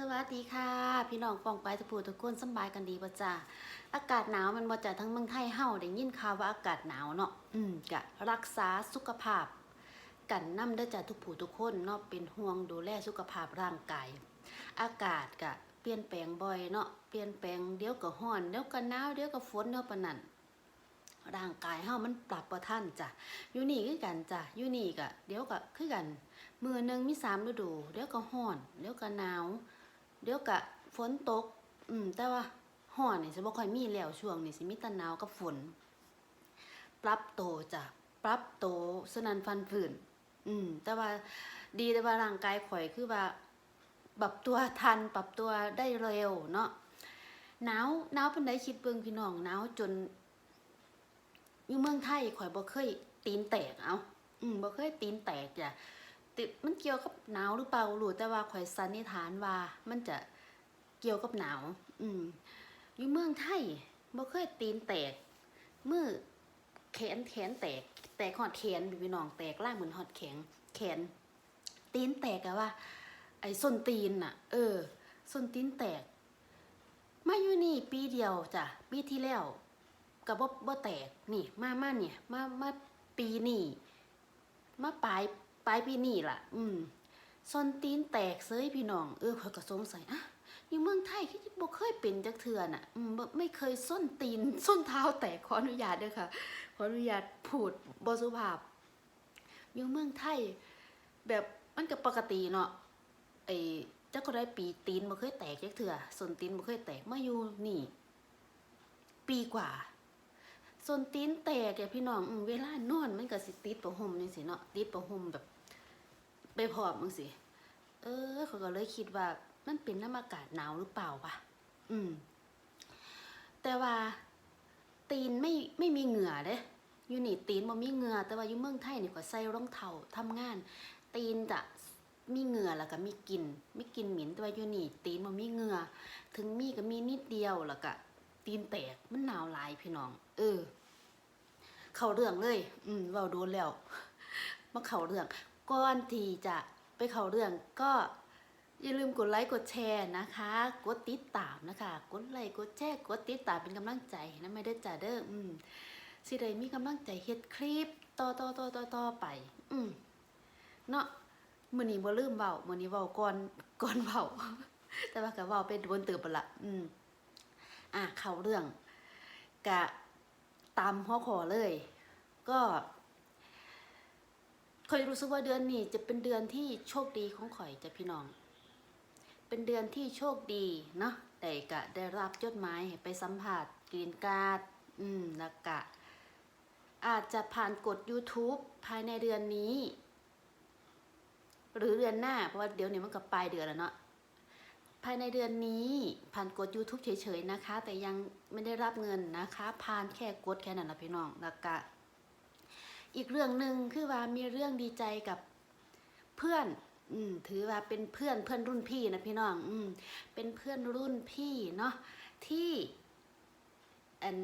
สวัสดีค่ะ พี่น้องปองไปทุกผู้ทุกคนสบายกันดีป่ะจ้าอากาศหนาวมันมาจากทั้งเมืองไทยเฮาได้ยินข่าวว่าอากาศหนาวเนาะอืมกะรักษาสุขภาพ กันนำเด้จ้าทุกผู้ทุกคนเนาะเป็นห่วงดูแลสุขภาพร่างกาย อากาศกะเปลี่ยนแปลงบ่อยเนาะเปลี่ยนแปลงเดี๋ยวก็ร้อนเดี๋ยวก็หนาวเดี๋ยวก็ฝนเดี๋ยวปานนั้นร่างกายเฮามันปรับบ่ทันจ้ะอยู่นี่คือกันจ้ะอยู่นี่ก็เดี๋ยวก็คือกันมือหนึ่งมีสามฤดู เดี๋ยวก็ห้อน เดี๋ยวก็หนาว เดี๋ยวก็ฝนตก อืม แต่ว่าห้อนี่สิบ่ค่อยมีแล้วช่วงนี้สิมีแต่หนาวกับฝน ปรับโตจ้ะปรับโตสนันฟันฝืน อืม แต่ว่าดีแต่ว่าร่างกายข่อยคือว่าปรับตัวทัน ปรับตัวได้เร็วเนาะหนาวหนาวเป็นไดคิดเบิ่งพี่น้องหนาวจน อยู่เมืองไทยข่อยบ่เคยตีนแตกเอาอืมบ่เคยตีนแตกจ้ะ ติดมันเกี่ยวกับหนาวหรือเปล่าหรู้แต่ว่าข่อยสันนิษฐานว่า มันจะเกี่ยวกับหนาว อืมอยู่เมืองไทยบ่เคยตีนแตกมือแขนแขนแตก แตกหอดแขนพี่น้องแตกล่างเหมือนหอดแขนแขน ตีนแตกอะว่า ไอ้ส้นตีนน่ะ เออส้นตีนแตกมาอยู่นี่ปีเดียวจ้ะปีที่แล้วกับบ่บ่แตกนี่มามาเนี่ยมามาปีนี้มาปลาย ปลายปีนี้ล่ะ อืมส้นตีนแตกเซยพี่น้อง เออข้อยก็สงสัยอะอยู่เมืองไทยคือบ่เคยเป็นจักเทื่อน่ะอืมบ่ไม่เคยส้นตีนส้นเท้าแตกขออนุญาตด้อค่ะ ขออนุญาตพูดบสุภาพ อยู่เมืองไทย แบบมันก็ปกติเนาะไอ้เจ้าก็ได้ปีตีนบ่เคยแตกจักเทื่อส้นตีนบ่เคยแตกมาอยู่นี่ ปีกว่าส้นตีนแตกอะพี่น้องอเวลานอนมันก็สิติดประห่มจังซี่เนาะติดประห่มแบบ ไปพร้อมจังซี่เออเขาก็เลยคิดว่ามันเป็นน้ำอากาศหนาวหรือเปล่าวะอืม แต่ว่าตีนไม่ไม่มีเหงื่อเด้อยู่นี่ตีนบ่มีเหงื่อแต่ว่าอยู่เมืองไทยนี่ก็ใส่รองเท้าทำงาน ตีนจะมีเหงื่อแล้วก็มีกลิ่นมีกลิ่นเหม็นแต่ว่าอยู่นี่ตีนบ่มีเหงื่อถึงมีก็มีนิดเดียวแล้วก็ตีนแตกมันหนาวหลายพี่น้อง เออ เข้าเรื่องเลย อืมเว้าโดนแล้วมาเข้าเรื่อง ก่อนที่จะไปเข้าเรื่องก็อย่าลืมกดไลค์กดแชร์นะคะ กดติดตามนะคะ กดไลค์กดแชร์กดติดตามเป็นกำลังใจนะไม่ได้จ่าเด้ออืมสิได้มีกำลังใจเฮ็ดคลิปต่อต่อต่อต่อต่อไป อืมเนาะมือนี้บ่ลืมเว้ามือนี้เว้าก่อนก่อนเว้าแต่ว่าก็เว้าเป็นบนเติบไปละอืมอะเข้าเรื่องกะตามหัวขอเลย ก็ ข่อยรู้สึกว่าเดือนนี้จะเป็นเดือนที่โชคดีของข่อยจ้ะพี่น้อง เป็นเดือนที่โชคดีเนาะแต่กะได้รับจดหมายไปสัมผัสกรีนการ์ดอืมแล้วกะ อาจจะผ่านกด YouTube ภายในเดือนนี้ หรือเดือนหน้า เพราะว่าเดี๋ยวนี้มันก็ปลายเดือนแล้วเนาะภายในเดือนนี้ผ่านกด YouTube เฉยๆนะคะ แต่ยังไม่ได้รับเงินนะคะ ผ่านแค่กดแค่นั้นละพี่น้องแล้วก็ อีกเรื่องหนึ่งคือว่ามีเรื่องดีใจกับเพื่อน อืมถือว่าเป็นเพื่อนเพื่อนรุ่นพี่นะพี่น้อง อืมเป็นเพื่อนรุ่นพี่เนาะที่อัน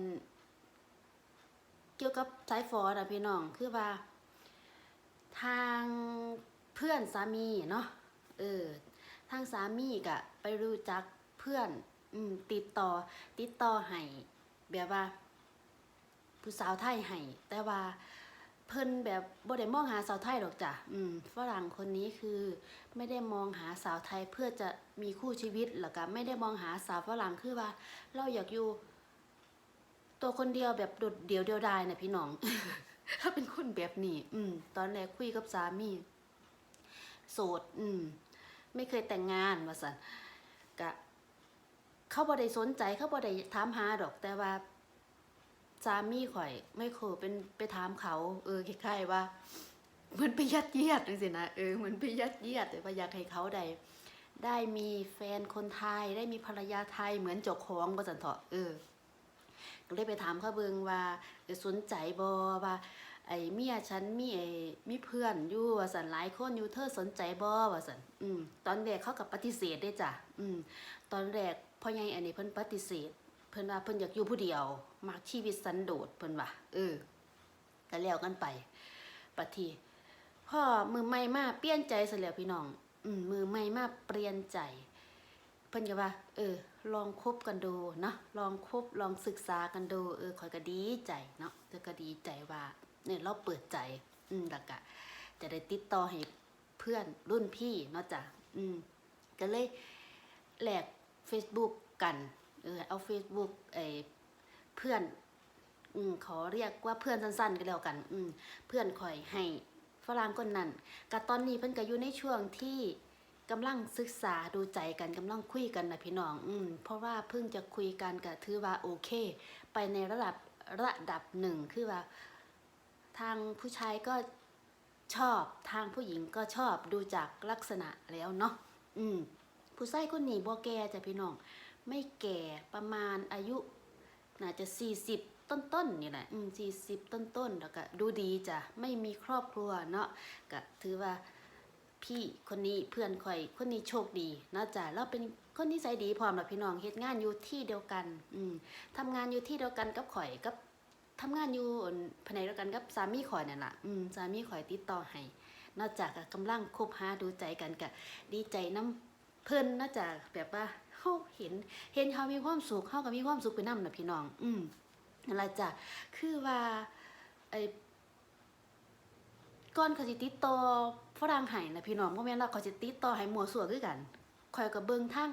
เกี่ยวกับสายฟอนะพี่น้องคือว่า ทางเพื่อนสามีเนาะเออทางสามีก็ไปรู้จักเพื่อนอืมติดต่อ ติดต่อให้แบบว่า ผู้สาวไทยให้แต่ว่า เพิ่นแบบบ่ได้มองหาสาวไทยหรอกจ้ะอืมฝรั่งคนนี้คือไม่ได้มองหาสาวไทยเพื่อจะมีคู่ชีวิตแล้วก็ไม่ได้มองหาสาวฝรั่งคือว่า เราอยากอยู่ ตัวคนเดียวแบบโดดเดียวเดียวดายนะพี่น้อง ถ้าเป็นคนแบบนี้ อืม ตอนแรกคุยกับสามี โสด อืม ไม่เคยแต่งงานว่าสันกะ เขาบ่ได้สนใจเขาบ่ได้ถามหาดอกแต่ว่า สามีข่อย ไม่เคยเป็นไปถามเขา เออคล้ายๆว่าเหมือนไปยัดเยียดจังซี่นะเออเหมือนไปยัดเยียดแต่ว่าอยากให้เขาได้ได้มีแฟนคนไทยได้มีภรรยาไทยเหมือนเจ้าของว่สันเถาะเออก็เลยไปถามเขาเบิงว่าสนใจบ่ว่าไอ้เมียฉันมีไอ้มีเพื่อนอยู่ว่าสันหลายคนอยู่เธอสนใจบ่ว่าสันอืมตอนแรกเขากับปฏิเสธได้จ้ะอืมตอนแรกพ่อใหญ่อันนี้เพิ่นปฏิเสธ เพิ่นว่าเพิ่นอยากอยู่ผู้เดียวมักชีวิตสันโดษเพิ่นว่าเออก็แล้วกันไปปฏิพ่อมือใหม่มาเปลี่ยนใจซะแล้วพี่น้อง อืมือใหม่มาเปลี่ยนใจ เพิ่นก็ว่า เออ ลองคบกันดูเนาะลองคบลองศึกษากันดู เออข่อยก็ดีใจเนาะแต่ก็ดีใจว่าเนี่ยเราเปิดใจ อืมแล้วก็จะได้ติดต่อให้เพื่อนรุ่นพี่เนาะจ้ะอืมก็เลยแหลก Facebook กัน เออเอา Facebook ไอเพื่อนอืมขอเรียกว่าเพื่อนสั้นๆก็แล้วกัน อืมเพื่อนคอยให้ฝรั่งคนนั้นก็ตอนนี้เพิ่นก็อยู่ในช่วงที่กำลังศึกษาดูใจกันกำลังคุยกันนะพี่น้อง อืมเพราะว่าเพิ่งจะคุยกันก็ถือว่าโอเค ไปในระดับระดับหนึ่งคือว่า ทางผู้ชายก็ชอบทางผู้หญิงก็ชอบดูจากลักษณะแล้วเนาะอืมผู้ชายคนนี้บ่แก่จ้ะพี่น้อง ไม่แก่ประมาณอายุน่าจะ 40 ต้นๆนนี่แหละอืม40ต้นๆแล้วก็ดูดีจ้ะไม่มีครอบครัวเนาะก็ถือว่าพี่คนนี้เพื่อนข่อยคนนี้โชคดีนะจ้ะแล้วเป็นคนนิสัยดีพร้อมล่ะพี่น้องเฮ็ดงานอยู่ที่เดียวกันอืมทำงานอยู่ที่เดียวกันกับข่อยกับทำงานอยู่แผนเดียวกันกับสามีข่อยนั่นล่ะอืมสามีข่อยติดต่อให้นอกจากกำลังคบหาดูใจกันก็ดีใจน้ำเพิ่นนอกจากแบบว่า เฮาเห็น เห็นเขามีความสุขเขาก็มีความสุขไปนำนะพี่น้อง อืมนั่นแหละจ้ะคือว่าไอ้ก่อนเขาสิติดต่อฝรั่งไห้นะพี่น้องบ่แม่นว่าเขาสิติดต่อให้หมัวสั่วคือกันข่อยก็เบิงทั้ง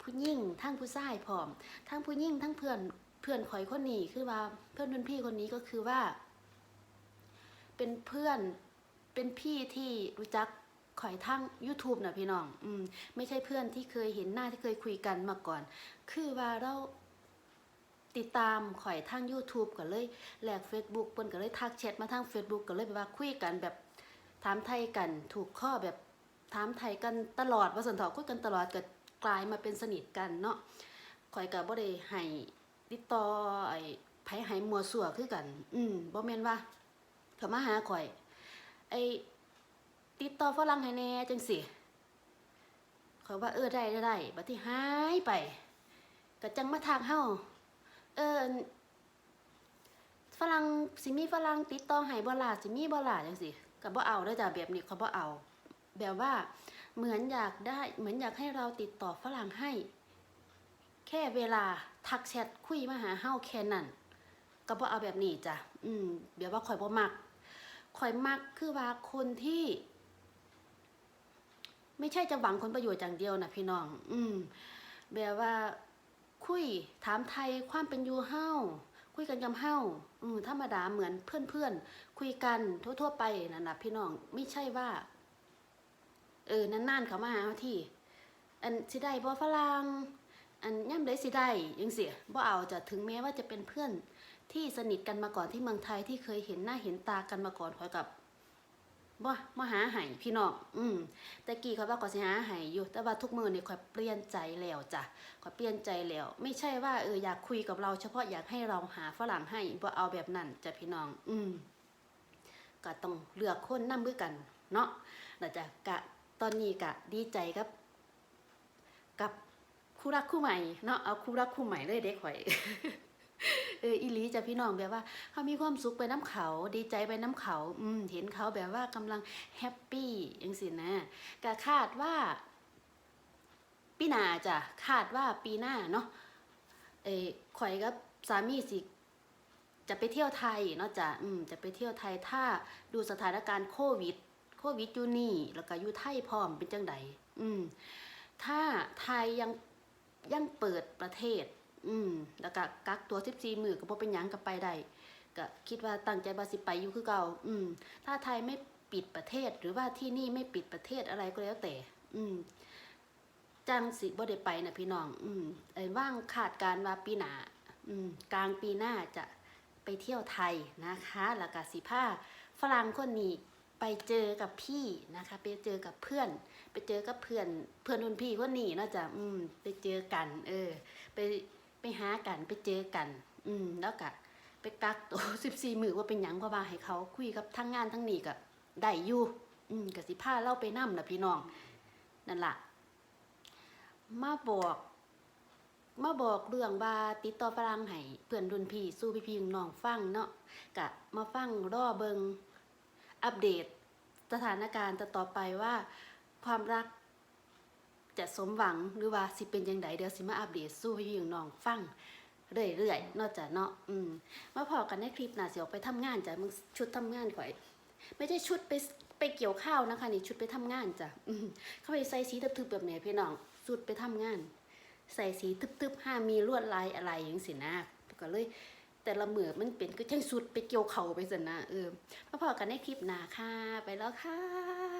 ผู้หญิงทั้งผู้ชายพร้อม ทั้งผู้หญิงทั้งเพื่อนเพื่อนข่อยคนนี้คือว่าเพื่อนรุ่นพี่คนนี้ก็คือว่า เป็นเพื่อนเป็นพี่ที่รู้จัก ข่อยทั้ง YouTube นะพี่น้อง อืมไม่ใช่เพื่อนที่เคยเห็นหน้าที่เคยคุยกันมาก่อน คือว่าเราติดตามข่อยทาง YouTube ก็เลยแหลก Facebook เปิ้นก็เลยทักแชทมาทาง Facebook ก็เลยแบบว่าคุยกันแบบถามไทยกันถูกข้อแบบถามไทยกันตลอดว่าสนเถาะคุยกันตลอดก็กลายมาเป็นสนิทกันเนาะข่อยก็บ่ได้ให้ติดต่อไอ้ไผให้มัวสั่วคือกัน อืมบ่แม่นว่าเขามาหาข่อย ไอ้ ติดต่อฝรั่งให้แน่จังสิเขาว่าเออได้ได้ได้บัดที่หายไปก็จังมาทางเฮาเออฝรั่งสิมีฝรั่งติดต่อให้บ่ล่ะสิมีบ่ล่ะจังซี่ก็บ่เอาเด้จ้ะแบบนี้เขาบ่เอา แบบว่าเหมือนอยากได้เหมือนอยากให้เราติดต่อฝรั่งให้ แค่เวลาทักแชทคุยมาหาเฮาแค่นั้นก็บ่เอาแบบนี้จ้ะอืมแบบว่าข่อยบ่มักข่อยมักคือว่าคนที่ ไม่ใช่จะหวังผลประโยชน์อย่างเดียวนะพี่น้อง อืมแบบว่าคุยถามไทยความเป็นอยู่เฮาคุยกันกับเฮาอืมธรรมดาเหมือนเพื่อนๆคุยกันทั่ว ๆ ไปนั่นะพี่น้องไม่ใช่ว่า เออนานๆเขามาหาที่ อันสิได้บ่ฝรั่งอันย่ำได้สิได้ยังเสียบ่เอาจะถึงแม้ว่าจะเป็นเพื่อนที่สนิทกันมาก่อนที่เมืองไทยที่เคยเห็นหน้าเห็นตากันมาก่อนคอยกับ บ่มาหาไห้พี่น้องอืมแต่กี้เขาว่าก็สิหาไห้อยู่ แต่ว่าทุกมื้อนี่ข่อยเปลี่ยนใจแล้วจ้ะข่อยเปลี่ยนใจแล้ว ไม่ใช่ว่าเอออยากคุยกับเราเฉพาะอยากให้เราหาฝรั่งให้บ่เอาแบบนั้นจ้ะพี่น้อง อืมก็ต้องเลือกคนนำมือกัน เนาะแล้วจ้ะกะตอนนี้กะดีใจกับ กับคู่รักคู่ใหม่เนาะเอาคู่รักคู่ใหม่เลยเด็กข่อย เอออีลีจ้ะพี่น้องแบบว่าเขามีความสุขไปน้ำเขาดีใจไปน้ำเขาอืมเห็นเขาแบบว่ากำลังแฮปปี้ยังสินะก็คาดว่าปีหน้าจ้ะคาดว่าปีหน้าเนาะเออข่อยกับสามีสิจะไปเที่ยวไทยเนาะจ้ะอืมจะไปเที่ยวไทยถ้าดูสถานการณ์โควิด โควิดอยู่นี่ แล้วก็อยู่ไทยพร้อมเป็นจังไดอืมถ้าไทยยังยังเปิดประเทศ อืมแล้วก็กักตัว14มือก็บ่เป็นหยังก็ไปได้ก็คิดว่าตั้งใจว่าสิไปอยู่คือเก่าอืม ถ้าไทยไม่ปิดประเทศหรือว่าที่นี่ไม่ปิดประเทศอะไรก็แล้วแต่ อืมจังสิบ่ได้ไปนะพี่น้อง อืมไอ้ว่างคาดการว่าปีหนาอืม กลางปีหน้าจะไปเที่ยวไทยนะคะแล้วก็สิพาฝรั่งคนนี้ไปเจอกับพี่นะคะ ไปเจอกับเพื่อน ไปเจอกับเพื่อนเพื่อนรุ่นพี่คนนี้เนาะจ้ะอืม ไปเจอกัน เออ ไป หากันไปเจอกัน อืม แล้วก็ไปกักตัว14มือว่าเป็นหยังก็ว่าให้เขาคุยกับทั้งงานทั้งนี้ก็ได้อยู่อืมก็สิพาเล่าไปนำนะพี่น้องนั่นล่ะมาบอกมาบอกเรื่องว่าติดต่อฝรั่งให้เพื่อนรุ่นพี่สู้พี่พี่น้องฟังเนาะกะมาฟังรอเบิงอัปเดต สถานการณ์ต่อไปว่า ความรัก จะสมหวังหรือว่าสิเป็นยังไงเดี๋ยวสิมาอัปเดตสู้ให้พี่น้องฟังเรื่อยๆนอกจากเนาะอืมมาพอกันในคลิปหน่ะสิออกไปทำงานจ้ะมึงชุดทำงานข่อย ไม่ใช่ชุดไปไปเกี่ยวข้าวนะคะนี่ชุดไปทำงานจ้ะเข้าไปใส่สีทึบๆแบบนี้พี่น้องชุดไปทำงาน ใส่สีทึบๆห้ามีลวดลายอะไรอย่างสินะก็เลยแต่ละเหมือมันเป็นก็จังสุดไปเกี่ยวเข่าไปสินะเออมาพอกันในคลิปหนาค่ะ ไปแล้วค่ะ